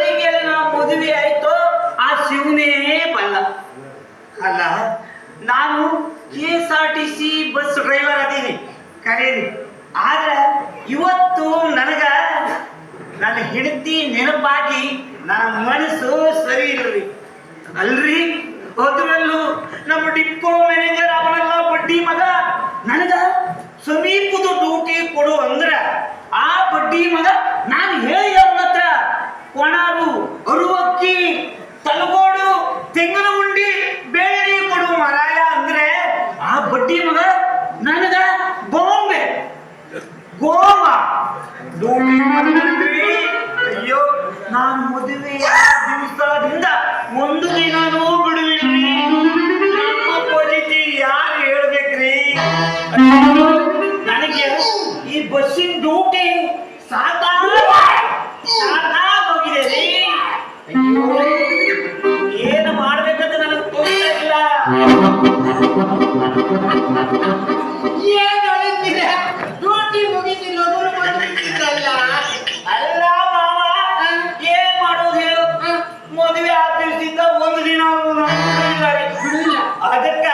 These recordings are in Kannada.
ನಾ ಮದುವೆ ಆಯ್ತೋ ಆ ಶಿವನೇ ಬಲ್ಲ. ಅಲ್ಲ? ನಾನು K S R T C bus driver ಅದೀನಿ. ಕರೀರಿ. ಆದ್ರೆ ಇವತ್ತು ನನಗ ನನ್ನ ಹೆಂಡತಿ ನೆನಪಾಗಿ ನನ್ನ ಮನಸ್ಸು ಸರಿ ಇಲ್ರಿ ಅಲ್ರಿ? ಅದ್ರಲ್ಲೂ ನಮ್ಮ ಡಿಪೋ ಮ್ಯಾನೇಜರ್ ಅವನೆಲ್ಲ ಬಡ್ಡಿ ಮಗ ನನಗ ಸಮೀಪದ ಡ್ಯೂಟಿ ಕೊಡು ಅಂದ್ರ ಆ ಬಡ್ಡಿ ಮಗ ನಾನು ಹೇಳಿ ಅವನ ಹತ್ರ ಕೊಣಾರು ಅರುವಕ್ಕಿ ತಲಗೋಡು ತೆಂಗಿನ ಉಂಡಿ ಬೇಳೆ ಕೊಡು ಮರಾಯ ಅಂದ್ರೆ ಆ ಬಡ್ಡಿ ಮಗ ನನಗ ಬಾಂಬೆ ಗೋವಾ. ಅಯ್ಯೋ, ನಾನು ಮದುವೆ ದಿವಸದಿಂದ ಒಂದು ದಿನನೂ ಬಿಡುವಿಲ್ರಿ ಯಾರು ಹೇಳ್ಬೇಕ್ರಿ? ಏನ್ ಮಾವ ಏನ್ ಮಾಡೋದು ಹೇಳು? ಮದುವೆ ಆಫೀಸಿಂದ ಒಂದು ದಿನ ಅದಕ್ಕ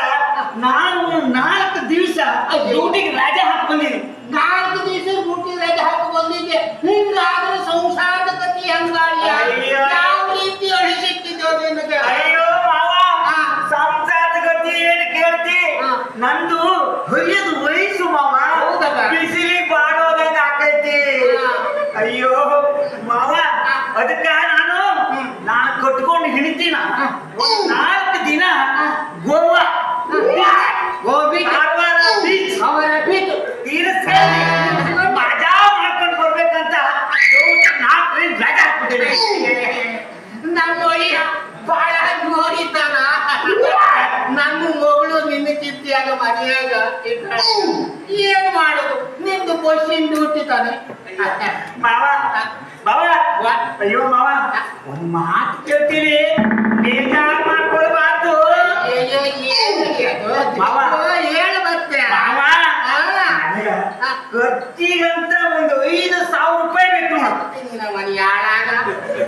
ನಾನು ನಾಲ್ಕು ದಿವಸ ಡ್ಯೂಟಿಗೆ ರಜೆ ಹಾಕಿ ನಾಲ್ಕು ದಿವಸ ಡ್ಯೂಟಿ ರಜೆ ಹಾಕಿ ಬಂದಿದ್ದೆ ಹಿಂಗಾದ್ರೆ ಸಂಸಾರದ ಗತಿ ಹಂಗಾಳಿಯ ಅಯ್ಯೋ. ಯಾವ ರೀತಿ ಅಳಿಸಿಟ್ಟಿದ್ದೋ ನಿನಗೆ ಅಯ್ಯೋ ಮಾವ ಹಾ. ಸಂಸಾರದ ಗತಿ ಏನು ಕೇಳ್ತಿ ಹಾ. ನಂದು ಹರಿಯದ ವಯಸ್ಸು ಮಾವ? ಬಿಸಿಲಿ ಬಾಡೋದಂಗ ಆಕೈತಿ. ಅಯ್ಯೋ ಮಾವ. ಅದಕ್ಕ ನಾನು. ನಾನು ಕಟ್ಕೊಂಡು ಹಿಡಿತೀನ ಮನೆಯಾಗ. ಏನ್ ಮಾಡುದು? ನಿಂದು ಬಸ್ಸಿನ ಡ್ಯೂಟಿ ತಾನೆ. ಮಾವ ಮಾವ. ಅಯ್ಯೋ ಮಾವ ಒಂದ್ ಮಾತು ಕೇಳ್ತೀರಿ ಬೇಜಾರ್ ಮಾಡ್ಕೊಳ್ಬಾರ್ದು? ಅಯ್ಯೋ, ಏನು ಅದು? ಮಾವ. ಹೇಳು ಮತ್ತೆ. ಮಾವ ಖರ್ಚಿಗಂತ ಒಂದು ಐದು ಸಾವಿರ ರೂಪಾಯಿ ಬೇಕು ಮನೆ ಯಾಳಾಗ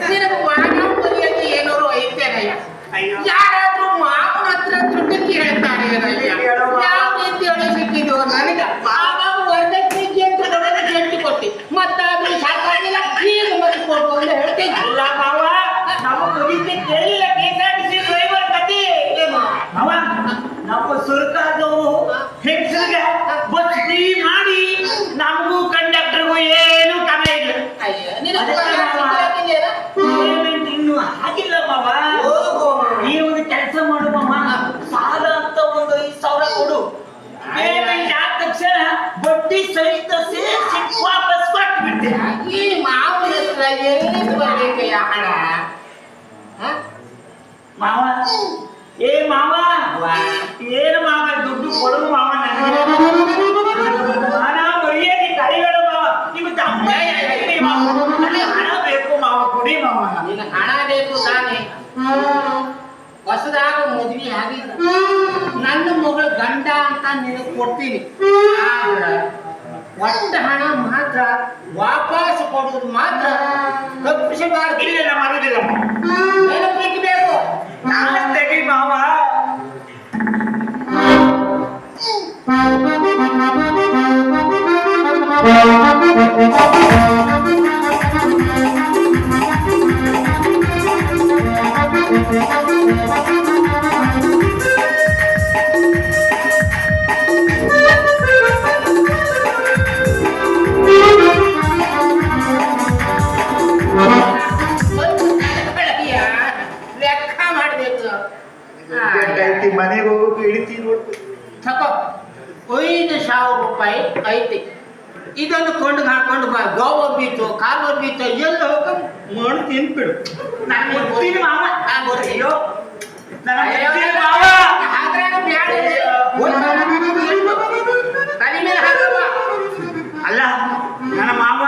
ನಿನಗೆ ಮಾನ ಮರ್ಯಾದೆ ಏನಾರು ಐತೇನಯ್ಯ? ಅಯ್ಯೋ. ಯಾರಾದ್ರೂ ಮಾವನ ಹತ್ರ ದುಡ್ಡು ಕೇಳ್ತಾರೆ ಏನಯ್ಯ ಹೇಳೋ ಮಾವ. ಯಾವ ರೀತಿ ಸಿಕ್ಕಿದ್ವು ನನಗೆ ಮಾವ ವರದಕ್ಷಿಣೆ ಅಂತ ದೊಡ್ಡ ಜಂಟಿ ಕೊಟ್ಟಿ ಮತ್ತಾದ್ರೂ ಸಾಕಾಗಿಲ್ಲ ಈಗ ಮತ್ತೆ ಕೊಟ್ಟು ಅಂತ ಹೇಳ್ತೀನಿ ಅಲ್ಲ ಮಾವ ನಮ್ಮ ಮುಗಿಸಿ ಕೇಳಿಲ್ಲ ಕೆಎಸ್ಆರ್ಟಿಸಿ ಡ್ರೈವರ್ ಕತಿ? ಅವ ನಮ್ಮ ಸರ್ಕಾರದವರು ಹೆಂಗಸರಿಗೆ ಬಸ್ ಫ್ರೀ ಮಾಡಿ ನಮಗೂ ಕಂಡಕ್ಟರ್ಗೂ ಏನು ಕಮ್ಮಿ ಇಲ್ಲ? ಪೇಮೆಂಟ್ ಇನ್ನೂ ಆಗಿಲ್ಲ ಮಾವ. ಈ ಒಂದು ಕೆಲಸ ಮಾಡು ಸಾಲ ಅಂತ ಒಂದು ಐದು ಸಾವಿರ ಕೊಡು. ಪೇಮೆಂಟ್ ಆದ ತಕ್ಷಣ ಬಡ್ಡಿ ಸಹಿತ ಸೇರಿಸಿ ವಾಪಸ್ ಕೊಟ್ಟು ಬಿಡ್ತೆ ಈ ಮಾವನ ಹತ್ರ ಎಲ್ಲಿಂದ ಬರ್ಬೇಕಯ್ಯ ಹಣ? ಹ? ಮಾವ? ಏ ಮಾವ? ಏನು ಮಾವ? ದುಡ್ಡು ಕೊಡು ಮಾವ ನನಗೆ. ಹಣ ಮರ್ಯಾದೆ ಕಡಿಬೇಡ ಮಾವ. ನಿಮ್ಮ ತಮ್ಮ ಹೇಳಿ ಮಾವ. ನನಗೆ ಹಣ ಬೇಕು ಮಾವ, ಕೊಡಿ ಮಾವ ನಿನಗೆ. ಹಣ ಬೇಕು ತಾನೆ. ಹೊಸದಾಗ ಮದ್ವೆ ಆಗಿಲ್ಲ ನನ್ನ ಮಗಳು ಗಂಡ ಅಂತ ನಿನಗೆ ಕೊಡ್ತೀನಿ. ಆದ್ರೆ ಒಟ್ಟ ಹಣ ಮಾತ್ರ ವಾಪಸ್ ಕೊಡೋದು ಮಾತ್ರ. ತಪ್ಪಿಸಬಾರ್ದು ಇಲ್ಲ ಮರುದಿಲ್ಲ. ನೆನಪಿಗೆ ಕಾಸು ತೆಗಿ ಮಾವ. ಲೆಕ್ಕ ಹೋಗೋಕೆ ಹಿಡಿತೀನಿ ನೋಡ್ತು ತಗೋ ಐದು ಸಾವಿರ ರೂಪಾಯಿ ಐತಿ ಇದನ್ನು ಕೊಂಡು ಹಾಕೊಂಡು ಬಾ ಗೋವಾ ಬೀಚು ಕಾಲು ಬೀಚು ಎಲ್ಲ ಹೋಗ ಮಣ್ಣು ತಿನ್ಬಿಡು ನಾನು ಮಾವ ಗೊತ್ತಿಲ್ಲ ಹಾಕವ್ವ. ಅಲ್ಲ ನನ್ನ ಮಾವ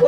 Woo!